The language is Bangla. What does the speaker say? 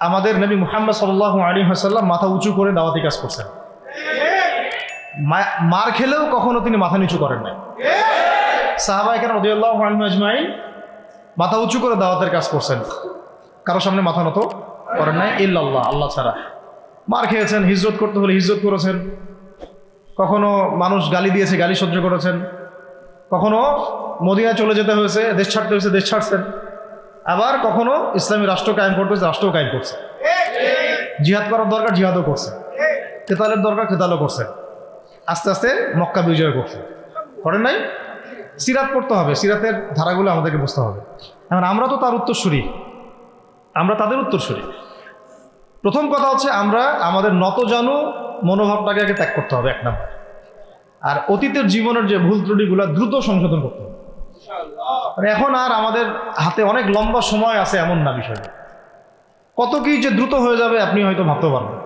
আমাদের নবী মুহাম্মদ সাল্লাহ আলী হাসাল্লাম মাথা উঁচু করে দাওয়াতি কাজ করছেন। মার খেলেও কখনো তিনি মাথা নিচু করেন নাই। সাহাবা এখানে রদিয়াল্লাহ আলম আজমাইন মাথা উঁচু করে দাওয়াতের কাজ করছেন। কারও সামনে মাথা নত করেন নাই, ইল্লাল্লাহ, আল্লাহ ছাড়া। মার খেয়েছেন, হিজরত করতে হলে হিজরত করেছেন। কখনো মানুষ গালি দিয়েছে, গালি সহ্য করেছেন। কখনো মদিনায় চলে যেতে হয়েছে, দেশ ছাড়তে হয়েছে, দেশ ছাড়ছেন। আবার কখনো ইসলামী রাষ্ট্র কায়েম করতে হয়েছে, রাষ্ট্রও কায়েম করছে। জিহাদ করার দরকার, জিহাদও করছে। কেতালের দরকার, কেতালও করছে। আস্তে আস্তে মক্কা বিজয় করছে। করেন নাই? সিরাত পড়তে হবে, সিরাতের ধারাগুলো আমাদেরকে বুঝতে হবে। এখন আমরা তো তার উত্তরসূরি। আমরা তাদের উত্তরসূরি। প্রথম কথা হচ্ছে আমরা আমাদের নতজানু মনোভাবটাকে আগে ত্যাগ করতে হবে, এক নাম্বার। আর অতীতের জীবনের যে ভুল ত্রুটিগুলো দ্রুত সংশোধন করতে হবে। এখন আর আমাদের হাতে অনেক লম্বা সময় আছে এমন না বিষয়টা। কত কি যে দ্রুত হয়ে যাবে আপনি হয়তো ভাবতে পারবেন।